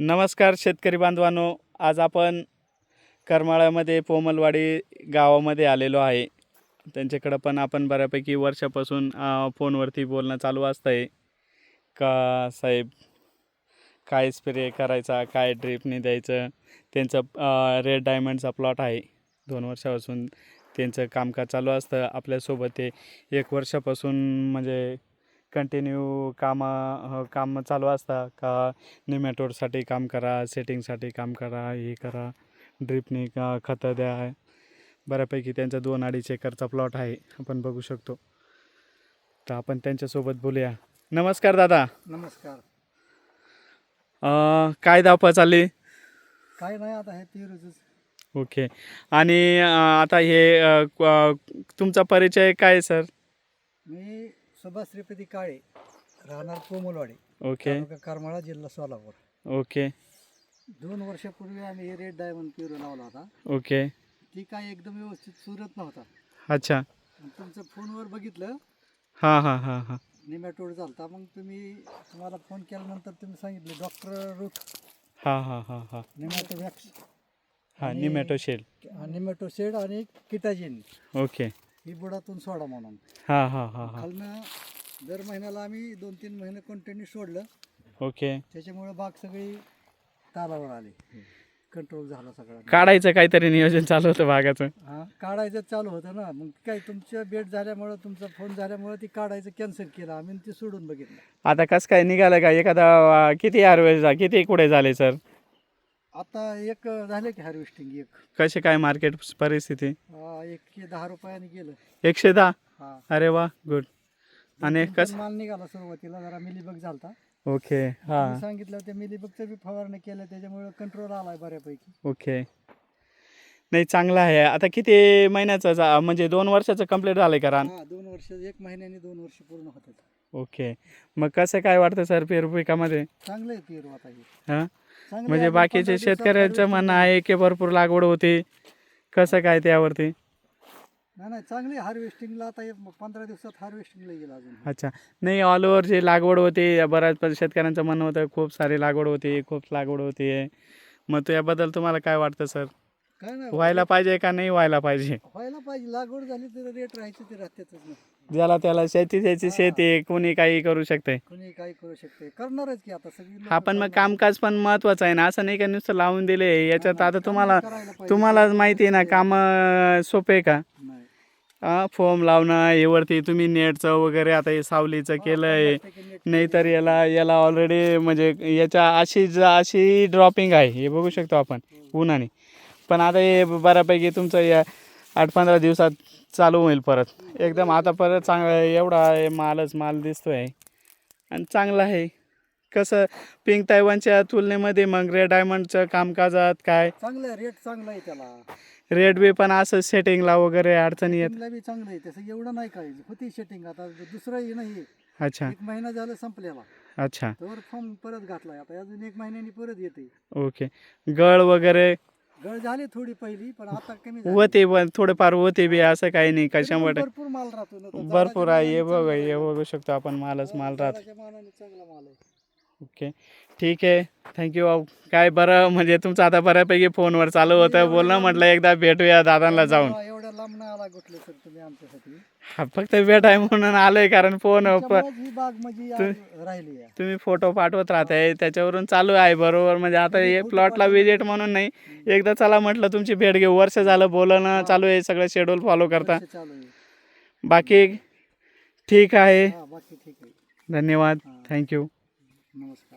नमस्कार शेतकरी बांधवांनो आज आपण करमाळ्यामध्ये पोमलवाडी गावामध्ये आलेलो आहे. त्यांच्याकडं पण आपण बऱ्यापैकी वर्षापासून फोनवरती बोलणं चालू असतं आहे का साहेब काय स्प्रे करायचा काय ड्रिपने द्यायचं त्यांचं रेड डायमंडचा प्लॉट आहे. दोन वर्षापासून त्यांचं कामकाज चालू असतं. आपल्यासोबत ते एक वर्षापासून म्हणजे कंटिन्यू कामं काम चालू असतं का? निमॅटोडसाठी काम करा सेटिंगसाठी काम करा हे करा ड्रिपने का खतं द्या? बऱ्यापैकी त्यांचा दोन अडीच एकरचा प्लॉट आहे आपण बघू शकतो. तर आपण त्यांच्यासोबत बोलूया. नमस्कार दादा. नमस्कार. अं, काय धावपळ चालली? काय नाही आता हे पेरूच ओके. आणि अं, आता हे अं, क- अं, तुमचा परिचय काय आहे, सर? मी सुभाष श्रीपती काळे राहणार कोमलवाडी ओके. तालुका करमाळा जिल्हा सोलापूर. ओके. दोन वर्षापूर्वी आम्ही हे रेड डायमंड पेरू लावला होता. ओके. ती काय एकदम व्यवस्थित सुरत नव्हता. अच्छा. तुमचं फोनवर बघितलं. हां हां हां हां. निमॅटोड झालता. मग तुम्ही तुम्हाला फोन केल्यानंतर तुम्ही सांगितलं डॉक्टर रूट. हां हां हां हां. निमॅटोवॅक्स. हां आणि- निमॅटो शेल निमॅटोसेड आणि किटाजिन. ओके. ही बुडातून सोडा म्हणून. हां हां हां हां. खालनं दर महिन्याला आम्ही दोन तीन महिने कंटिन्यू सोडलं. ओके. त्याच्यामुळे बाग सगळी तालावर आली. कंट्रोल झाला सगळा. काढायचं काहीतरी नियोजन चालू होतं भागाचं हा काढायचं चालू होतं ना. मग काय तुमच्या भेट झाल्यामुळं तुमचा फोन झाल्यामुळं ती काढायचं कॅन्सल केलं. आम्ही ती सोडून बघितलं. आता कसं काय निघालं का? एखादा अं, किती जा किती कुठे झाले सर आता एक झालं की हार्वेस्टिंग एक. कसे काय मार्केट परिस्थिती? हा, एकशे दहा रुपयाने गेलं. एकशे दहा? हा. अरे वा गुड आणि कस माल निघाला सुरुवातीला जरा मिलीबग झालता. ओके हां. तुम्ही सांगितलं त्या मिलीबगचं बी फवारणी केलं त्याच्यामुळे कंट्रोल आलाय बऱ्यापैकी. ओके नाही चांगलं आहे. आता किती महिन्याचं जा म्हणजे दोन वर्षाचं कंप्लीट झालं का रान? हा दोन वर्ष एक महिन्याने दोन वर्ष पूर्ण होतात. ओके. मग कसं काय वाटतं सर पेरू पिकामध्ये? चांगलं आहे पेरू आता हे. हां? चांगलं म्हणजे आहे. बाकीचे 15 दिवसात शेतकऱ्यांचं म्हणणं. आहे की भरपूर लागवड होती. कसं काय त्यावरती? नाही नाही चांगली हार्वेस्टिंगला आता हे पंधरा दिवसात हार्वेस्टिंगला येईल अजून. अच्छा. नाही ऑल ओव्हर जे लागवड होती बऱ्याच पण शेतकऱ्यांचं म्हणणं होतं खूप सारी लागवड होती खूप लागवड होती. मग तो याबद्दल तुम्हाला काय वाटतं सर? काय नाही व्हायला पाहिजे का नाही व्हायला पाहिजे? व्हायला पाहिजे. लागवड झाली तर रेट राहायचं ते राहतेच ना. ज्याला त्याला शेती त्याची शेती कोणी काही करू शकते कोणी काय करू शकते करणारच की आता सगळी लोकं हा पण मग. कामकाज पण महत्वाचं आहे ना. असं नाही का नुसतं लावून दिले याच्यात आता तुम्हाला करायला पाहिजे. तुम्हाला माहिती आहे ना काम सोपे आहे का? नाही. हा फॉर्म लावणं हे वरती तुम्ही नेटचं वगैरे आता हे सावलीचं केलं आहे पन्नास टक्के net नाही तर याला याला ऑलरेडी म्हणजे याच्या अशी ज- अशी ड्रॉपिंग आहे. हे बघू शकतो आपण उन्हाने. पण आता हे बऱ्यापैकी तुमचं या आठ पंधरा दिवसात चालू होईल परत. एकदम आता परत चांगलं एवढा आहे मालच माल दिसतोय. आणि चांगलं आहे. कसं पिंक तायवानच्या तुलनेमध्ये मग रेड डायमंडचं कामकाजात काय? चांगलं रेट चांगला आहे त्याला. रेड बी पण असं सेटिंगला वगैरे अडचणी येत. बी चांगलं आहे तसं एवढं नाही काय होती सेटिंग आता दुसरं नाही. अच्छा. एक महिना झाला संपलेला. अच्छा. तर फॉर्म परत घातलाय आता अजून एक महिन्यानी परत येते. ओके गळ वगैरे गळ झाली थोडी पहिली पण आता कमी झाली. होते पण थोडेफार होते बी असं काही नाही तरी पण कशामुळे भरपूर माल राहतो ना तो. भरपूर झाडाच्या आहे हे बघ हे. बघू शकतो आपण मालच माल राहत झाडाच्या मानाने चांगला माल आहे ओके ठीक आहे थँक्यू काय बरं म्हणजे तुमचं आता बऱ्यापैकी फोनवर चालू होतं बोलणं म्हटलं एकदा भेटूया दादांना जाऊन एवढ्या सर तुम्ही आमच्यासाठी? हा फक्त भेट आहे म्हणून आलोय कारण फोन त्याच्यामुळेच ही बाग म्हणजे आज राहिली आहे. तुम्ही फोटो पाठवत राहताय त्याच्यावरून चालू आहे बरोबर? म्हणजे आता हे प्लॉटला विजिट म्हणून नाही. एकदा चला म्हटलं तुमची भेट घेऊ. वर्ष झालं बोलणं चालू आहे सगळं शेड्यूल फॉलो करता. वर्ष चालू आहे. बाकी ठीक आहे. हा बाकी ठीक आहे. धन्यवाद. थँक्यू नमस्कार.